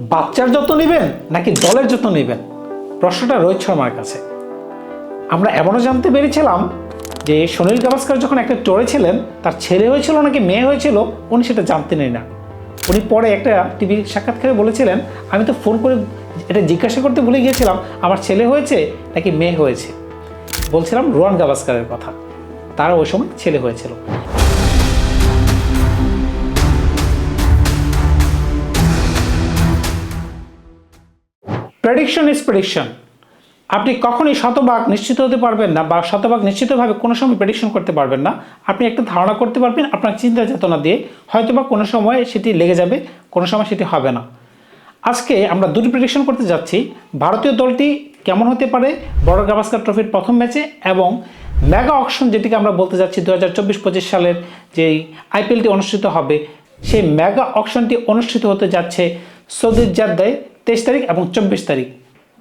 বাচ্চার যত্ন নেবেন নাকি দলের যত্ন নেবেন? প্রশ্নটা রোহিত শর্মার কাছে। আমরা এমনও জানতে পেরেছিলাম যে সুনীল গাভাস্কর যখন একটা টোরে ছিলেন, তার ছেলে হয়েছিল নাকি মেয়ে হয়েছিল, উনি সেটা জানতেনই না। উনি পরে একটা টিভি সাক্ষাৎকারে বলেছিলেন, আমি তো ফোন করে এটা জিজ্ঞাসা করতে ভুলে গিয়েছিলাম, আমার ছেলে হয়েছে নাকি মেয়ে হয়েছে? বলছিলাম রোয়ান গাভাস্করের কথা। তার ওই সময় ছেলে হয়েছিল। প্রেডিকশন ইজ প্রেডিকশন আপনি কখনই শতভাগ নিশ্চিত হতে পারবেন না বা শতভাগ নিশ্চিতভাবে কোনো সময় প্রেডিকশন করতে পারবেন না। আপনি একটা ধারণা করতে পারবেন, আপনার চিন্তা চেতনা দিয়ে হয়তো বা কোনো সময় সেটি লেগে যাবে, কোনো সময় সেটি হবে না। আজকে আমরা দুটি প্রেডিকশন করতে যাচ্ছি। ভারতীয় দলটি কেমন হতে পারে? বড় গাভাস্কার ট্রফির প্রথম ম্যাচে এবং মেগা অকশন যেটিকে আমরা বলতে যাচ্ছি দু হাজার চব্বিশ পঁচিশ সালের যেই আইপিএলটি অনুষ্ঠিত হবে, সেই মেগা অকশনটি অনুষ্ঠিত হতে যাচ্ছে সৌদির জাদ্দায়। তেইশ তারিখ এবং চব্বিশ তারিখ।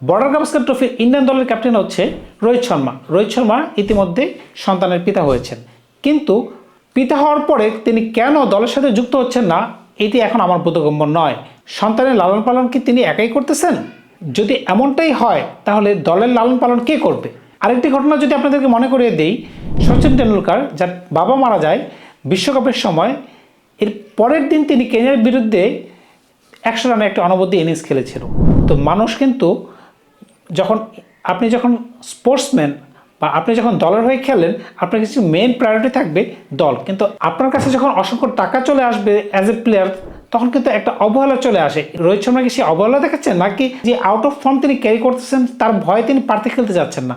বর্ডার গাভাস্কার ট্রফির ইন্ডিয়ান দলের ক্যাপ্টেন হচ্ছে রোহিত শর্মা। রোহিত শর্মা ইতিমধ্যে সন্তানের পিতা হয়েছেন। কিন্তু পিতা হওয়ার পরে তিনি কেন দলের সাথে যুক্ত হচ্ছেন না, এটি এখন আমার বোধগম্য নয়। সন্তানের লালন পালন কি তিনি একাই করতেছেন? যদি এমনটাই হয়, তাহলে দলের লালন পালন কে করবে? আরেকটি ঘটনা যদি আপনাদেরকে মনে করিয়ে দেই, সচিন টেন্ডুলকার যার বাবা মারা যায় বিশ্বকাপের সময়, এর পরের দিন তিনি কেনিয়ার বিরুদ্ধে একশো রানে একটা অনবদ্য ইনিংস খেলেছিল তো মানুষ কিন্তু যখন আপনি যখন স্পোর্টসম্যান বা আপনি যখন দলের হয়ে খেলেন, আপনার কিছু মেন প্রায়োরিটি থাকবে দল। কিন্তু আপনার কাছে যখন অসংখ্য টাকা চলে আসবে অ্যাজ এ প্লেয়ার তখন কিন্তু একটা অবহেলা চলে আসে। রোহিত শর্মা কি সে অবহেলা দেখাচ্ছেন নাকি যে আউট অফ ফর্ম তিনি ক্যারি করতেছেন, তার ভয়ে তিনি পার্থে খেলতে যাচ্ছেন না?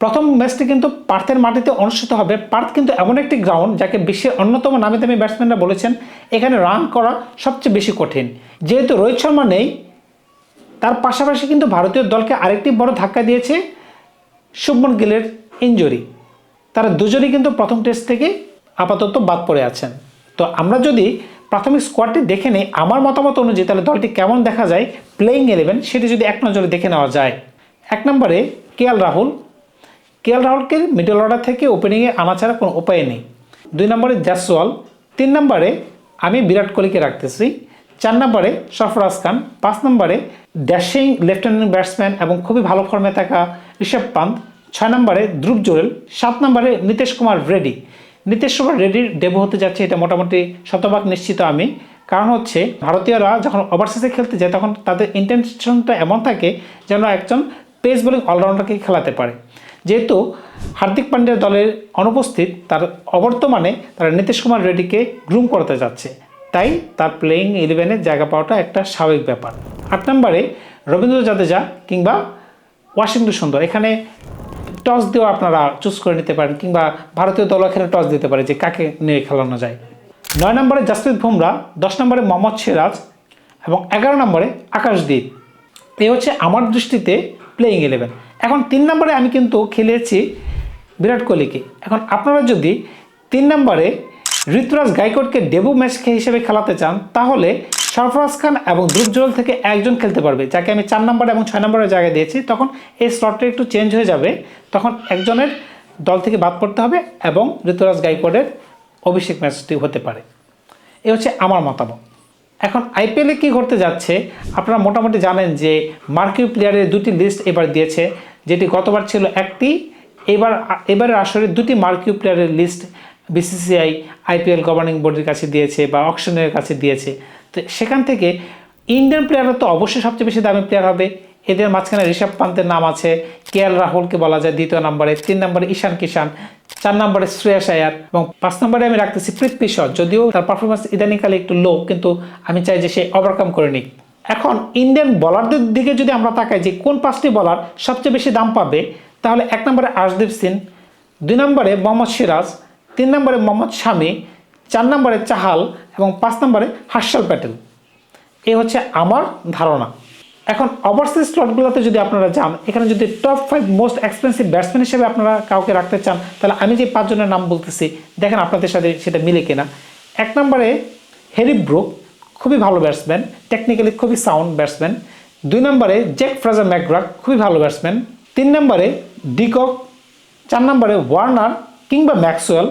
প্রথম ম্যাচটি কিন্তু পার্থের মাটিতে অনুষ্ঠিত হবে। পার্থ কিন্তু এমন একটি গ্রাউন্ড যাকে বিশ্বের অন্যতম নামি দামি ব্যাটসম্যানরা বলেছেন, এখানে রান করা সবচেয়ে বেশি কঠিন। যেহেতু রোহিত শর্মা নেই, তার পাশাপাশি কিন্তু ভারতীয় দলকে আরেকটি বড় ধাক্কা দিয়েছে শুভমন গিলের ইঞ্জুরি তারা দুজনেই কিন্তু প্রথম টেস্ট থেকে আপাতত বাদ পড়ে আছেন। তো আমরা যদি প্রাথমিক স্কোয়াডটি দেখে নিই, আমার মতামত অনুযায়ী তাহলে দলটি কেমন দেখা যায় প্লেইং ইলেভেন সেটি যদি এক নজরে দেখে নেওয়া যায়। এক নম্বরে কে রাহুল। কে এল রাহুলকে মিডল অর্ডার থেকে ওপেনিংয়ে আনা ছাড়া কোনো উপায় নেই। দুই নম্বরে জাসওয়াল তিন নম্বরে আমি বিরাট কোহলিকে রাখতেছি, চার নম্বরে সরফরাজ খান, পাঁচ নম্বরে ড্যাশিং লেফটেন্যান্ট ব্যাটসম্যান এবং খুবই ভালো ফর্মে থাকা ঋষভ পান্ত, ছয় নম্বরে ধ্রুব জোরেল, সাত নম্বরে নীতিশ কুমার রেড্ডি। নীতিশ কুমার রেড্ডির ডেবু হতে যাচ্ছে এটা মোটামুটি শতভাগ নিশ্চিত আমি। কারণ হচ্ছে ভারতীয়রা যখন ওভারসিজে খেলতে যায় তখন তাদের ইন্টেনশনটা এমন থাকে যেন একজন পেস বোলিং অলরাউন্ডারকে খেলাতে পারে। যেহেতু হার্দিক পান্ডিয়া দলের অনুপস্থিত, তার অবর্তমানে তারা নীতিশ কুমার রেড্ডিকে গ্রুম করতে যাচ্ছে। তাই তার প্লেয়িং ইলেভেনে জায়গা পাওয়াটা একটা স্বাভাবিক ব্যাপার। আট নম্বরে রবীন্দ্র জাদেজা কিংবা ওয়াশিংটন সুন্দর, এখানে টস দিয়েও আপনারা চুজ করে নিতে পারেন কিংবা ভারতীয় দল এখানে টস দিতে পারে যে কাকে নিয়ে খেলানো যায়। নয় নম্বরে জাসপ্রীত বুমরা, দশ নম্বরে মোহাম্মদ সিরাজ এবং এগারো নম্বরে আকাশদ্বীপ এই হচ্ছে আমার দৃষ্টিতে প্লেয়িং ইলেভেন এখন তিন নম্বরে আমি কিন্তু খেলেছি বিরাট কোহলিকে। এখন আপনারা যদি তিন নম্বরে ঋতুরাজ গাইকোটকে ডেবু ম্যাচ হিসেবে খেলাতে চান, তাহলে সরফরাজ খান এবং ধ্রুব থেকে একজন খেলতে পারবে, যাকে আমি চার নম্বর এবং ছয় নম্বরের জায়গায় দিয়েছি। তখন এই স্লটটা একটু চেঞ্জ হয়ে যাবে, তখন একজনের দল থেকে বাদ পড়তে হবে এবং ঋতুরাজ গাইকোডের অভিষেক ম্যাচটি হতে পারে। এ হচ্ছে আমার মতামত। এখন আইপিএলে কি ঘটতে যাচ্ছে? আপনারা মোটামুটি জানেন যে মার্কিউ প্লেয়ারের দুটি লিস্ট এবার দিয়েছে, যেটি গতবার ছিল একটি, এবার, এবারের আসরে দুটি মার্কিউ প্লেয়ারের লিস্ট বিসিসিআই আইপিএল গভর্নিং বোর্ডের কাছে দিয়েছে বা অকশনের কাছে দিয়েছে। তো সেখান থেকে ইন্ডিয়ান প্লেয়াররা তো অবশ্যই সবচেয়ে বেশি দামি প্লেয়ার হবে। এদের মাঝখানে ঋষভ পান্তের নাম আছে কে এল রাহুলকে বলা যায় দ্বিতীয় নম্বরে, তিন নম্বরে ঈশান কিষান চার নম্বরে শ্রেয়াস আয়ার এবং পাঁচ নম্বরে আমি রাখতেছি পৃথ্বী শট যদিও তার পারফরমেন্স ইদানিংকালে একটু লো কিন্তু আমি চাই যে সে ওভারকাম করে নিক। এখন ইন্ডিয়ান বলারদের দিকে যদি আমরা তাকাই যে কোন পাঁচটি বলার সবচেয়ে বেশি দাম পাবে, তাহলে এক নম্বরে আশদীপ সিং, দুই নম্বরে মোহাম্মদ সিরাজ, তিন নম্বরে মোহাম্মদ শামি, চার নম্বরে চাহাল এবং পাঁচ নম্বরে হার্ষাল প্যাটেল। এই হচ্ছে আমার ধারণা। এখন ওভারসিজ স্লটগুলোতে যদি আপনারা যান, এখানে যদি top five most expensive batsman হিসেবে আপনারা কাউকে রাখতে চান, তাহলে আমি যে পাঁচজনের নাম বলতেছি, দেখেন আপনাদের সাথে সেটা মিলে কিনা। এক নম্বরে হ্যারি ব্রুক খুবই ভালো ব্যাটসম্যান টেকনিক্যালি খুবই সাউন্ড ব্যাটসম্যান দুই নম্বরে জ্যাক ফ্রাজার ম্যাকগ্রাক খুবই ভালো ব্যাটসম্যান তিন নম্বরে ডিকক চার নম্বরে ওয়ার্নার কিংবা ম্যাক্সওয়েল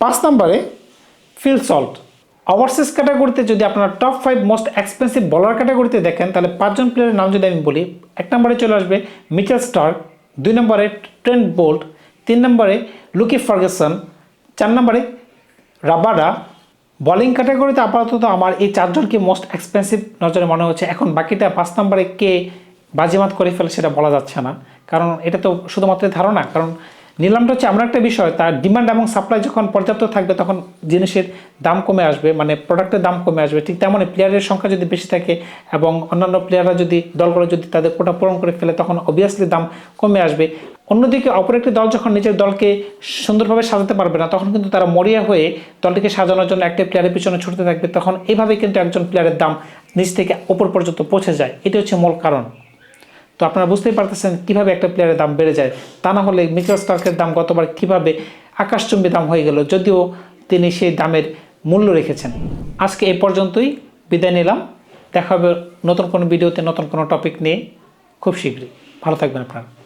পাঁচ নম্বরে ফিল সল্ট ওভারসিজ ক্যাটাগরিতে যদি আপনারা টপ ফাইভ মোস্ট এক্সপেন্সিভ বলার ক্যাটাগরিতে দেখেন, তাহলে পাঁচজন প্লেয়ারের নাম যদি আমি বলি, এক নম্বরে চলে আসবে মিচেল স্টার্ক দুই নম্বরে ট্রেন্ট বোল্ট তিন নম্বরে লুকি ফার্গেসন চার নম্বরে রাবাডা বোলিং ক্যাটাগরিতে আপাতত আমার এই চারজনকে মোস্ট এক্সপেন্সিভ নজরে মনে হচ্ছে? এখন বাকিটা পাঁচ নম্বরে কে বাজিমাত করে ফেলে সেটা বলা যাচ্ছে না। কারণ এটা তো শুধুমাত্র ধারণা, কারণ নিলামটা হচ্ছে এমন একটা বিষয়, তার ডিমান্ড এবং সাপ্লাই যখন পর্যাপ্ত থাকবে তখন জিনিসের দাম কমে আসবে মানে প্রোডাক্টের দাম কমে আসবে। ঠিক তেমনই প্লেয়ারের সংখ্যা যদি বেশি থাকে এবং অন্যান্য প্লেয়াররা যদি, দলগুলো যদি তাদের কোটা পূরণ করে ফেলে, তখন অবভিয়াসলি দাম কমে আসবে। অন্যদিকে অপর একটি দল যখন নিজের দলকে সুন্দরভাবে সাজাতে পারবে না, তখন কিন্তু তারা মরিয়া হয়ে দলটিকে সাজানোর জন্য একটা প্লেয়ারের পিছনে ছুটতে থাকবে। তখন এইভাবে কিন্তু একজন প্লেয়ারের দাম নিচ থেকে ওপর পর্যন্ত পৌঁছে যায়। এটি হচ্ছে মূল কারণ। তো আপনারা বুঝতেই পারতেছেন কীভাবে একটা প্লেয়ারের দাম বেড়ে যায়। তা না হলে মিচেল স্টার্কের দাম গতবার কীভাবে আকাশচুম্বী দাম হয়ে গেল, যদিও তিনি সেই দামের মূল্য রেখেছেন। আজকে এ পর্যন্তই, বিদায় নিলাম। দেখা হবে নতুন কোনো ভিডিওতে নতুন কোনো টপিক নিয়ে খুব শীঘ্রই। ভালো থাকবেন আপনারা।